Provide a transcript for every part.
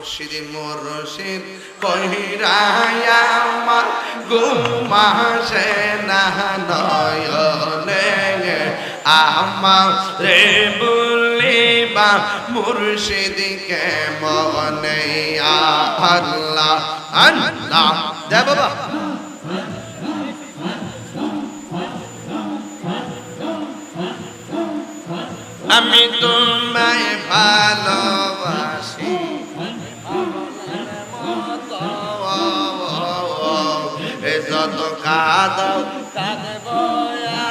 মুর্শিদ মুর্শিদ কহিরায়া আমার গুমাসে না, নয়নে আমার রে বলিবা মুর্শিদকে মনে আল্লাহ আল্লাহ দে বাবা। আমি তোমায় ভালোবাসি। যত কাদাও কাঁদব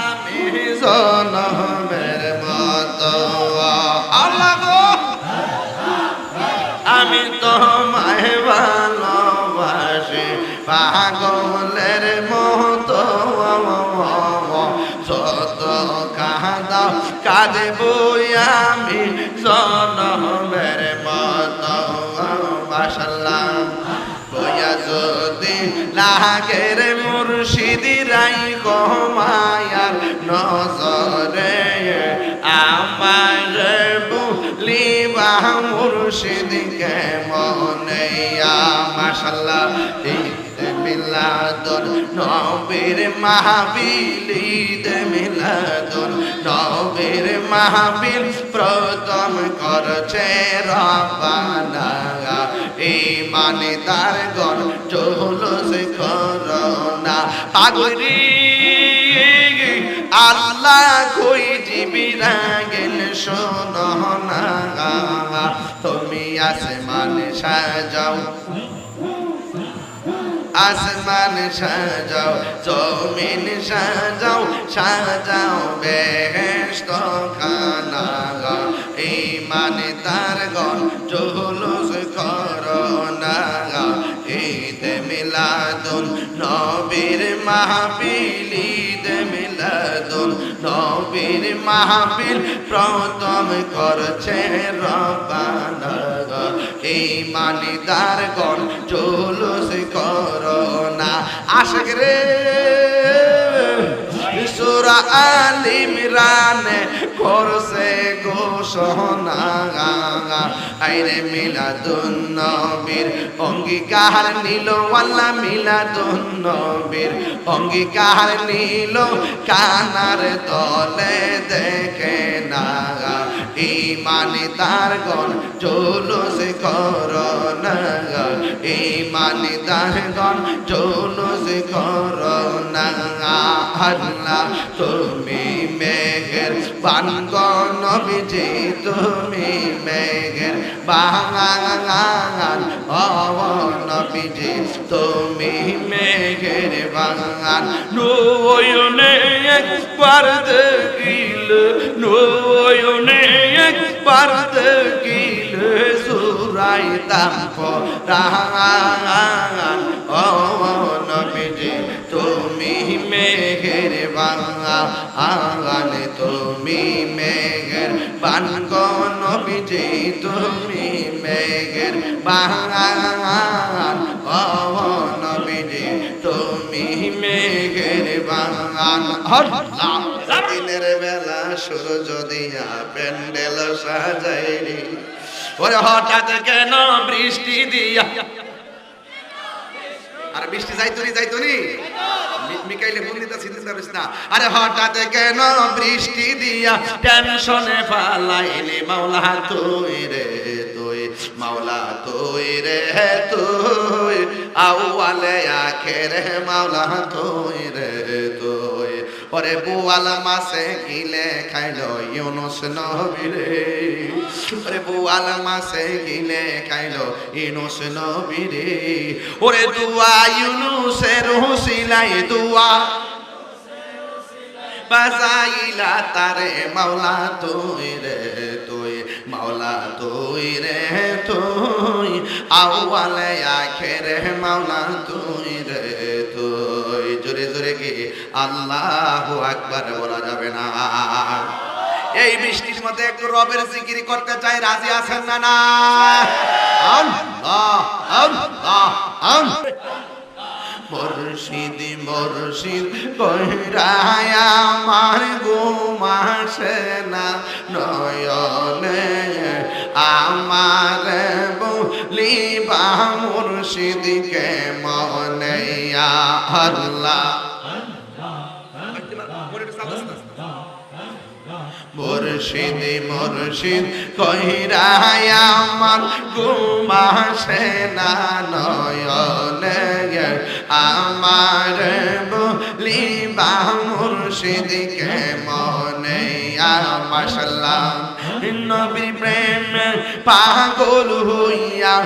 আমি জনমের মতো। আল্লাহ গো! আমি তোমায় ভালোবাসি, পাগলের মতো যত কাঁদাও কাঁদব আমি জনমের মতো। মাসাল্লাহ যদি লাগের মুর্শিদিরাই কমায়ার নজরে, আমার বুলিবা মুর্শিদকে মনে? মাসাল্লাহ মিলাদুন নবীর মাহবিল ঈদ মিলাদুন নবীর মাহবিল প্রথম করছে রবানা তার গণ পাগরি আল্লাহ কই জীবিরা গেল শোনো না তুমি আসমানে সাজাও। আসমান সাজাও, জমিন সাজাও সাজাও বেহেস্ত খানা ইমানে তার গণ জুলুস মাহফিল ঈদ মিলাদুন নবীর মাহফিল প্রথম করছে রবানা এই মালিদার গণ জুলুস করোনা আশিক রে। সুরা আলিমরানে করছে ঘোষণা। আইরে মিলাদুন নবীর অঙ্গীকার নিল ওয়াল্লা মিলাদুন নবীর অঙ্গীকার নিল। কানার তলে দেখে না ইমানে তার গণ জুলুস করোনা ইমানে তার গণ জুলুস করোনা আল্লাহ, তুমি মেঘের বানগ নবীজি, তুমি মেঘের বাঙান ও নবীজি, তুমি মেঘের বাঙান নয়নে একবার দেখিল নয়নে সুরাইতাম পরাণ ও নবীজি, তুমি মেঘের বাঙা আগানে তুমি মেঘের বানগ নবীজি, তুমি মেঘের বাঙান ও নবীজি তুমি মেঘের বাঙান দিনের বেলা সূর্য দিয়া প্যান্ডেল সাজাইনি ওরে হঠাৎ কেন বৃষ্টি দিয়া? আর বৃষ্টি যাইতনি যাইতনি? মিকাইলে ফোন দিতে চিন্তা করিস না। আরে হঠাৎ কেন বৃষ্টি দিয়া? টেনশনে মাওলা তুই রে তুই, মাওলা তুই রে তুই। আউয়ালে মাওলা তুই রে তুই। ওরে বুয়াল মাসে গিলে খাইল ইউনুস নবীরে ওরে বুয়াল মাসে গিলে খাইল ইউনুস নবীরে ওরে দুয়া ইউনুসের হুসিলাই দুয়া। বাজাইলা তারে মাওলা তুই রে তুই, মাওলা তুই রে তুই। আউয়ালে আখেরে মাওলা তুই। আল্লাহু আকবার বলা যাবে না। এই বৃষ্টির মধ্যে একটু রবের জিকির করতে চাই, রাজি আছেন না না? আল্লাহ আল্লাহ আল্লাহ। মুর্শিদ মুর্শিদ কইরায় আমার ঘুমাসে না, নয়নে আমার বলি বা মুর্শিদকে মনে আল্লাহ। মুর্শিদ মুর্শিদ কহিরায় আমার ঘুমাসে না, নয়নে আমার বলিবা মুর্শিদকে মনে মাসাল্লাহ নবী প্রেম পাগল হইয়া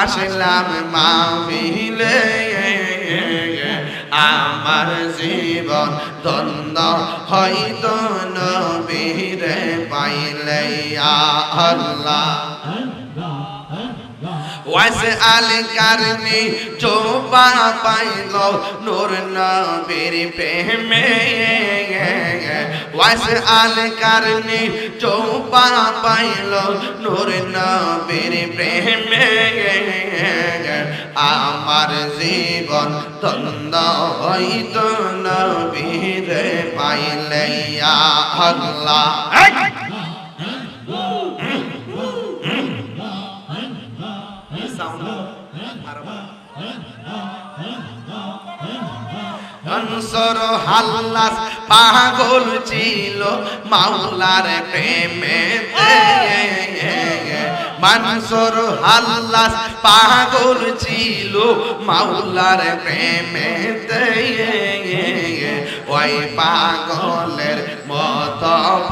আসলাম মাহফিলে আমার জীবন দ্বন্দ্ব হয়তো নবীরে পাইলে আল্লাহ। ওয়াস আল কারনি চোপা পাইল, নূর নবীর প্রেমে। ওয়াস আল কারনি চোপা পাইল, নূর নবীর প্রেমে। আমার জীবন তন্দ হইত নবীর পাইলে আল্লাহ। অনসর হাল্লাস পাগল ছিল মাওলার প্রেমে। মানসর হাল্লাস পাগল ছিল, মাওলার প্রেমে ওই পাগলের মত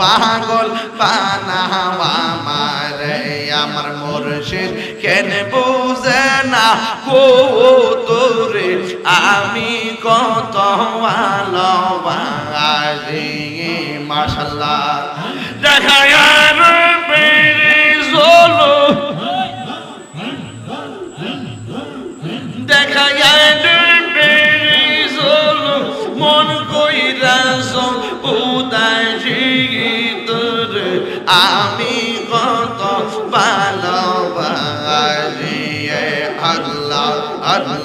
পাগল বানাওয়া মারে আমার মুর্শিদ কেন বুঝে না? গো তোরে আমি কত ভালোবাসি, মাশাল্লাহ। দেখা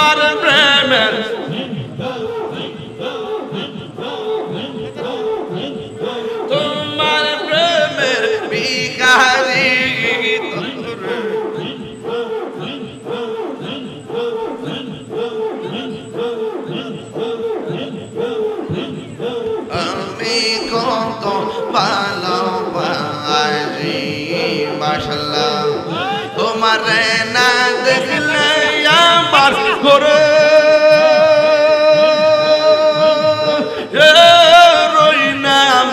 তোমার প্রেমের। তোমার প্রেমের বিকারি আমি কত ভালোবাসি করে। রই নাম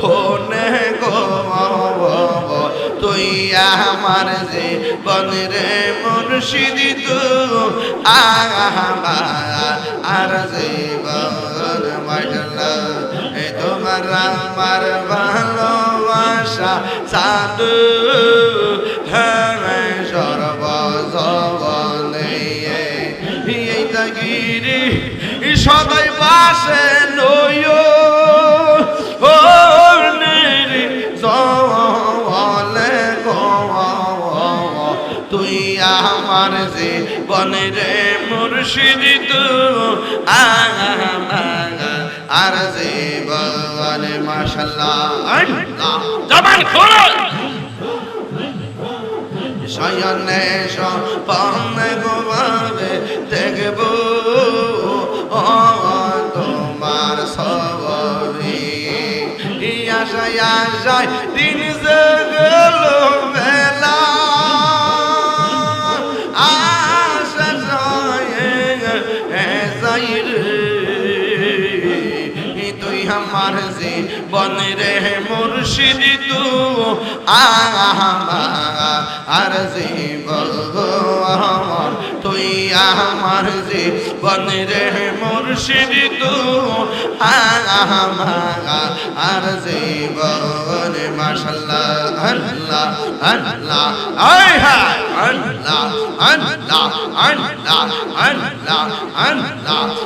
হনে গো তুই আমার যে বনরে মুর্শিদ তু। আর যে বন এ তোমার আমার ভালোবাসা সাধু। তাগিরি সদাই পাশে নয় তুই আমার মুর্শিদ তু আর যে বনে মাশাল্লাহ। জবান খোলো। শয়নে সপনে গোবাবে দেখব। ও তোমার সবরি। আশায় আশায় দিন যে আর জীব আমার তুই আমার জীবন রে মুর্শিদ তু আমার জীবন মাশাল্লাহ আল্লাহ আল্লাহ হায় আল্লাহ আল্লাহ আল্লাহ আল্লাহ আল্লাহ আল্লাহ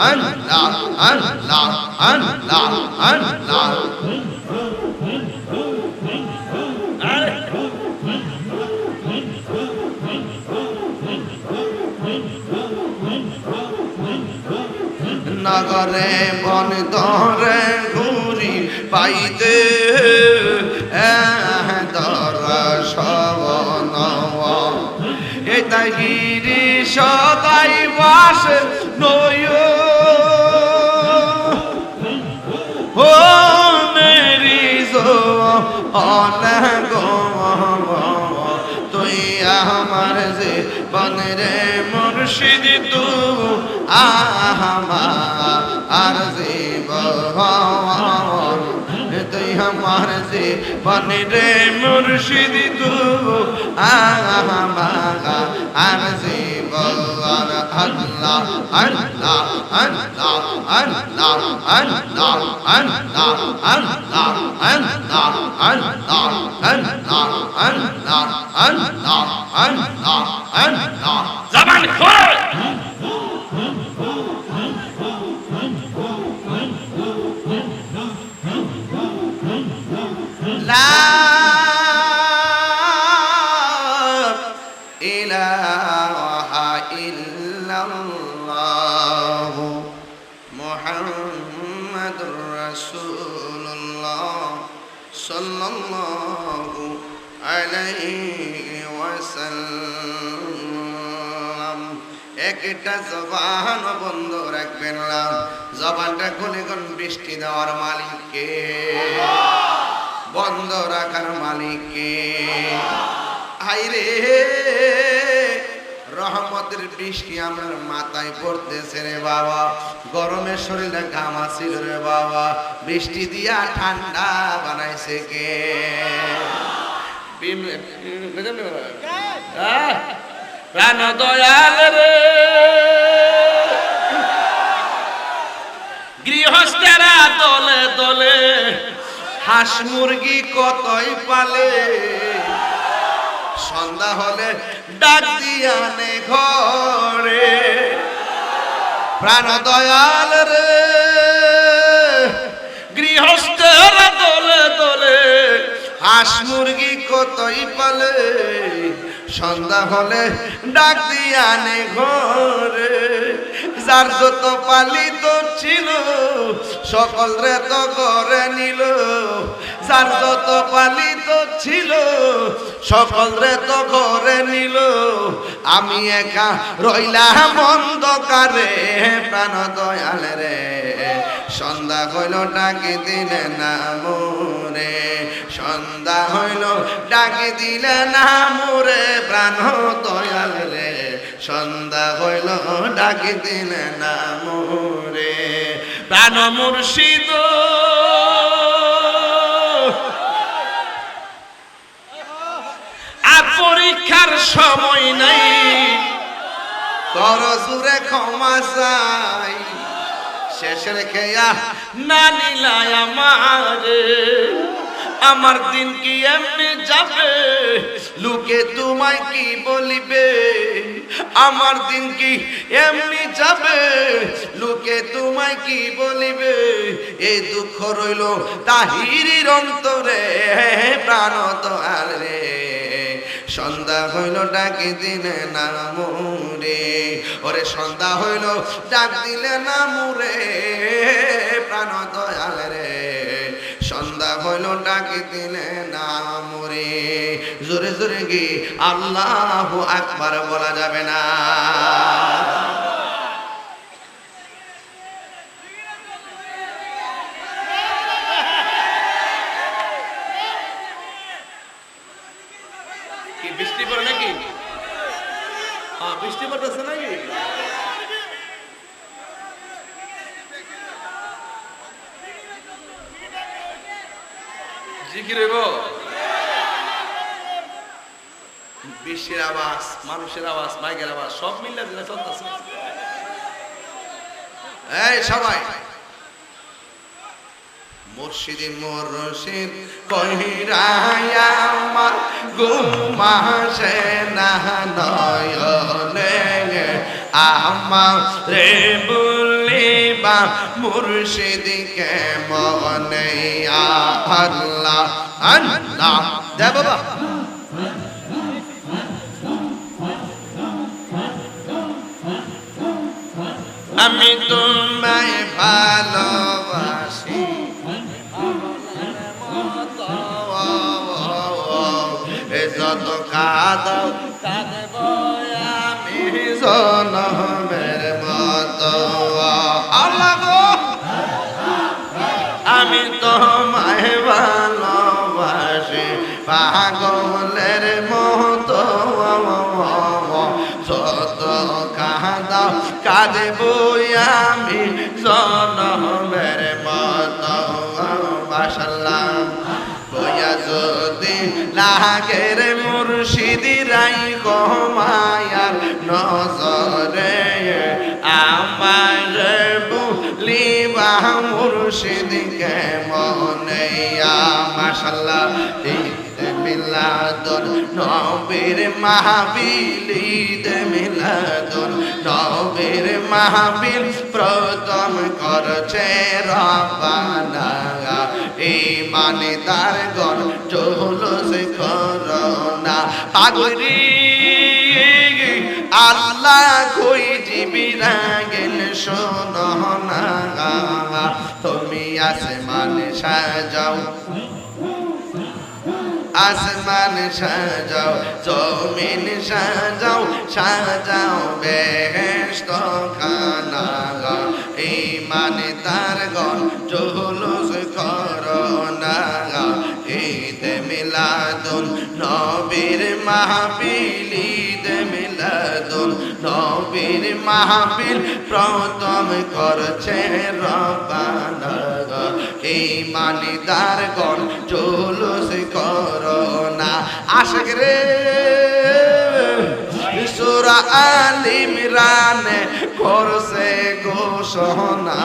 আল্লাহ আল্লাহ আল্লাহ আল্লাহ নগরে বন দরে ঘুরি পাইতে। এটা গিরি সদাই বাস নয়। তুই আমার যে বনরে মুর্শিদ তু আমার আর জীবন তুই আমার যে বনরে মুর্শিদ তু আমার আর জীবন আল্লাহ আল্লাহ আল্লাহ আল্লাহ আল্লাহ আল্লাহ আল্লাহ আল্লাহ আল্লাহ আল্লাহ আল্লাহ আল্লাহ আল্লাহ আল্লাহ জবান খোল একটা জবান বন্ধ রাখবেন না জবানটা খুলে কোন বৃষ্টি দেওয়ার মালিককে বন্ধ রাখার মালিককে হাইরে রহমতের বৃষ্টি আমার মাথায় পড়তেছে রে বাবা গরমের শরীরে ঘামাছিল রে বাবা বৃষ্টি দিয়া ঠান্ডা বানাইছে কে বিম- প্রাণ দয়াল রে। গৃহস্থেরা দলে দলে হাঁস মুরগি কতই পালে? সন্ধ্যা হলে ডাক দিয়ানে ঘরে। প্রাণ দয়াল রে। গৃহস্থের হাঁস মুরগি কতই পালে? সন্ধ্যা হলে ডাক দিয়ানে ঘরে। যার যত পালিত ছিল, সকল রে তো করে নিল। যার যত পালিত ছিল, সকল রে তো করে নিল। আমি একা রইলাম অন্ধকারে, প্রাণ দয়াল রে। সন্ধ্যা হইল ডাকি দিলে না মোরে সন্ধ্যা হইল, ডাকি দিলে, না মোরে প্রাণ, দয়াল রে। সন্ধ্যা হইল, ডাকি দিলে, না মোরে প্রাণ মুর্শিদ। আর পরীক্ষার সময় নাই। কর জুড়ে ক্ষমা চাই। শেষ রেখে না নিলাই আমারে। আমার দিন কি এমনি যাবে? লোকে তোমায় কি বলিবে? আমার দিন কি এমনি যাবে? লোকে তোমায় কি বলিবে? এই দুঃখ রইল তাহিরির অন্তরে, প্রাণ দয়াল। রে সন্ধ্যা হইল ডাকি দিলে না মুরে ওরে সন্ধ্যা হইল ডাক দিলে না মুরে প্রাণ দয়াল রে। হইল ডাকি দিলে না মুরে। জোরে জোরে গি আল্লাহ আকবার বলা যাবে না। বৃষ্টি পড়ে নাকি? হ্যাঁ বৃষ্টি পড়তেছে নাকি? বিশ্বের আওয়াজ, মানুষের আওয়াজ, মাইকের আওয়াজ, সব মিলে দিলে চলতেছে। এই সবাই। মুর্শিদি মুর্শিদ কহিরাই আমার গুমাসে না, নয়নে। আমার বলিবা মুর্শিদিকে মনে আল্লাহ আল্লাহ। দে বাবা। আমি তোমায় ভালোবাসি। যত কাদাও কাঁদব। আমি জনমের মতো আল্লাহ গো। আমি তোমায় ভালোবাসি, পাগলের মতো যত কাঁদা কাঁদব আমি জনমের মতো মাসাল্লাহ বইয়া যদি লাগের মুর্শিদিকে মনে মাসাল্লাহ মিলাদন নবীর মাহবিল মিলাদন নবীর মাহবিল প্রথম করছে রবানা ইমানে তার গণ জোলস করোনা। পাগরি আল্লাহ কই জিবিরা গেল শোনো না আসমানে সাজাও। আসমান সাজাও, জমিন সাজাও সাজাও বেহেস্ত খানা ইমানে তার গণ, জুলুস করোনা ঈদ মিলাদুন নবীর মাহফিল মিলাদুন নবীর মাহফিল প্রথম করছে রবানা এই মানিদার গণ জুলুস করোনা আশক রে! সুরা আলিমরানে করছে ঘোষণা।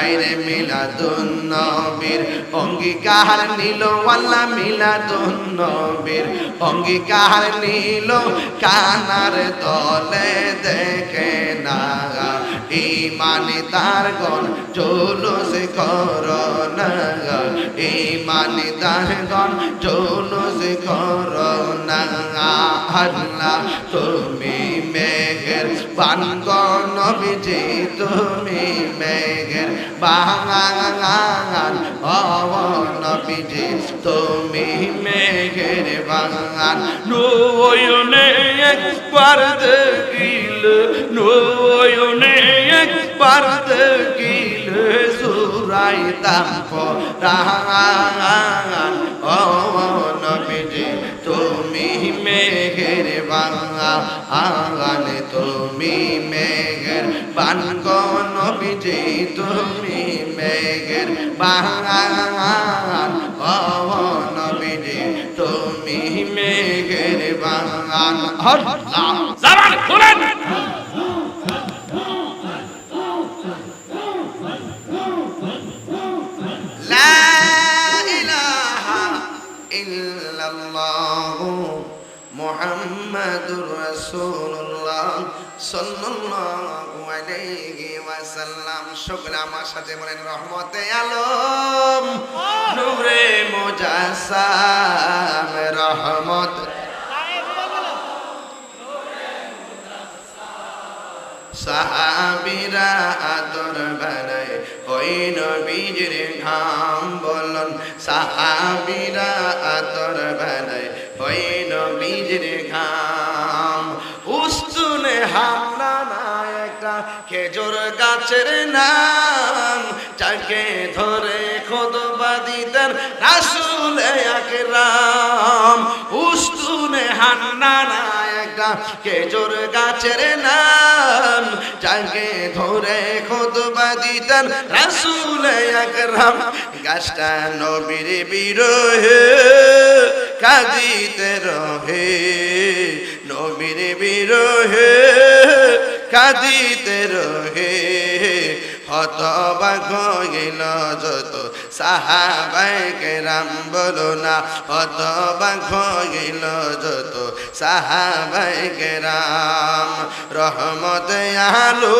আইরে মিলাদুন নবীর অঙ্গীকার নিল আল্লাহ মিলাদুন নবীর অঙ্গীকার নিল। কানার তলে দেখে না ইমানে তার গণ জুলুস কর ইমানে তার গণ জুলুস কর আল্লাহ, তুমি মেঘের বান গণ বিজে তুমি মেঘের বাঙান ও নবীজি, তুমি মেঘের বাঙান নয়নে একবার দেখিল নয়নে একবার দেখিল সুরাইতাম রাঙান ও নবীজি, তুমি মেঘের বাঙা আগানে তুমি মেঘের বানগ নবীজি, তুমি মেঘের বাঙান ও তুমি মেঘের বাঙান আল্লাহ ওয়াসাল্লাম শুকনা আমার সাথে বলেন রহমতে আলম। নূরে মুজাসাম রহমত। সাহাবিরা আদর বানায় ওই নবীর ঘাম বলন। সাহাবিরা আদর বানায় ওই নবীর ঘাম। উস্তুনে হাম খেজুর গাছের নাম যাকে ধরে খোদবা দিতেন রাসুল একরাম উস্তুনে হান্না একটা খেজুর গাছের নাম যাকে ধরে খোদবা দিতেন রাসুল একরাম গাছটা নবীর বিরহে, কাঁদিতে রহে নবীর বিরহে। কাঁদিতে রহে। হত গেল যত সাহাবাই কেরাম, বলো না হত গেল যত সাহাবাই কেরাম। রহমত আলো